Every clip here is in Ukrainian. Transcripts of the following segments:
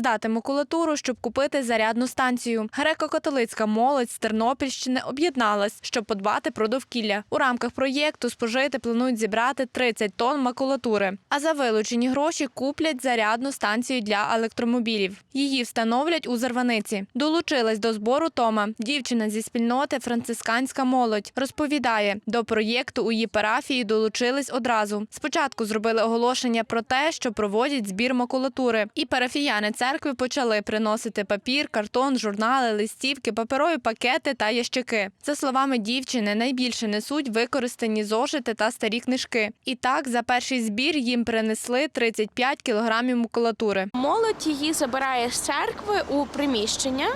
здати макулатуру, щоб купити зарядну станцію. Греко-католицька молодь з Тернопільщини об'єдналась, щоб подбати про довкілля. У рамках проєкту спожити планують зібрати 30 тонн макулатури. А за вилучені гроші куплять зарядну станцію для електромобілів. Її встановлять у Зарваниці. Долучилась до збору Тома. Дівчина зі спільноти Францисканська молодь розповідає, до проєкту у її парафії долучились одразу. Спочатку зробили оголошення про те, що проводять збір макулатури, і парафіяни церкви почали приносити папір, картон, журнали, листівки, паперові пакети та ящики. За словами дівчини, найбільше несуть використані зошити та старі книжки. І так, за перший збір їм принесли 35 кілограмів макулатури. Молодь її забирає з церкви у приміщення,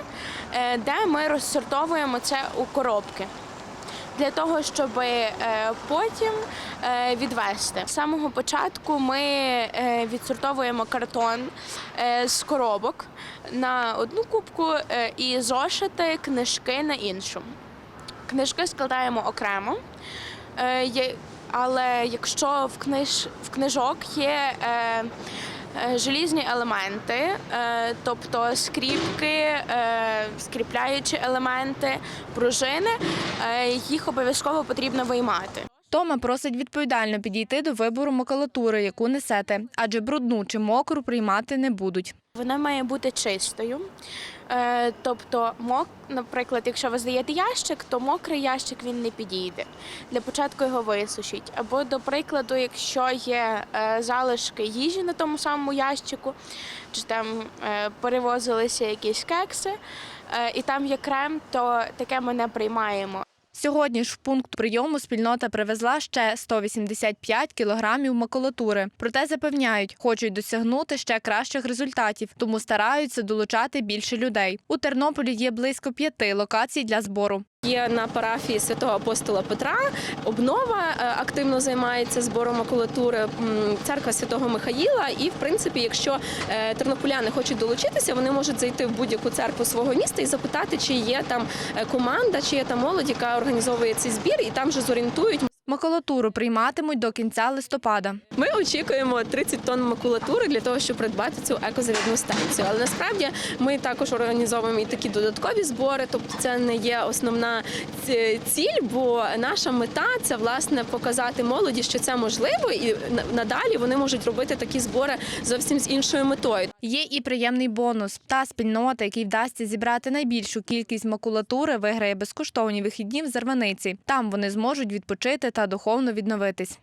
е, де ми розсортовуємо це у коробки. Для того, щоб е, потім е, відвести. З самого початку ми е, відсортовуємо картон з коробок на одну кубку і зошити книжки на іншу. Книжки складаємо окремо. Але якщо в, книж, в книжок є желізні елементи, е, тобто скріпки, е, скріпляючі елементи, пружини, е, їх обов'язково потрібно виймати. Тома просить відповідально підійти до вибору макулатури, яку несете, адже брудну чи мокру приймати не будуть. Вона має бути чистою. Е, тобто, мок, наприклад, якщо ви здаєте ящик, то мокрий ящик він не підійде. Для початку його висушіть. Або, до прикладу, якщо є е, залишки їжі на тому самому ящику, чи там е, перевозилися якісь кекси, і там є крем, то таке ми не приймаємо. Сьогодні ж в пункт прийому спільнота привезла ще 185 кілограмів макулатури. Проте запевняють, хочуть досягнути ще кращих результатів, тому стараються долучати більше людей. У Тернополі є близько п'яти локацій для збору. Є на парафії святого апостола Петра. Обнова е, активно займається збором макулатури церква святого Михаїла. І, в принципі, якщо е, тернополяни хочуть долучитися, вони можуть зайти в будь-яку церкву свого міста і запитати, чи є там е, команда, чи є там молодь, яка організовує цей збір, і там вже зорієнтують. Макулатуру прийматимуть до кінця листопада. Ми очікуємо 30 тонн макулатури для того, щоб придбати цю екозарядну станцію. Але насправді ми також організовуємо і такі додаткові збори. Тобто, це не є основна ціль, бо наша мета це власне показати молоді, що це можливо, і надалі вони можуть робити такі збори зовсім з іншою метою. Є і приємний бонус. Та спільнота, якій вдасться зібрати найбільшу кількість макулатури, виграє безкоштовні вихідні в Зарваниці. Там вони зможуть відпочити та духовно відновитись.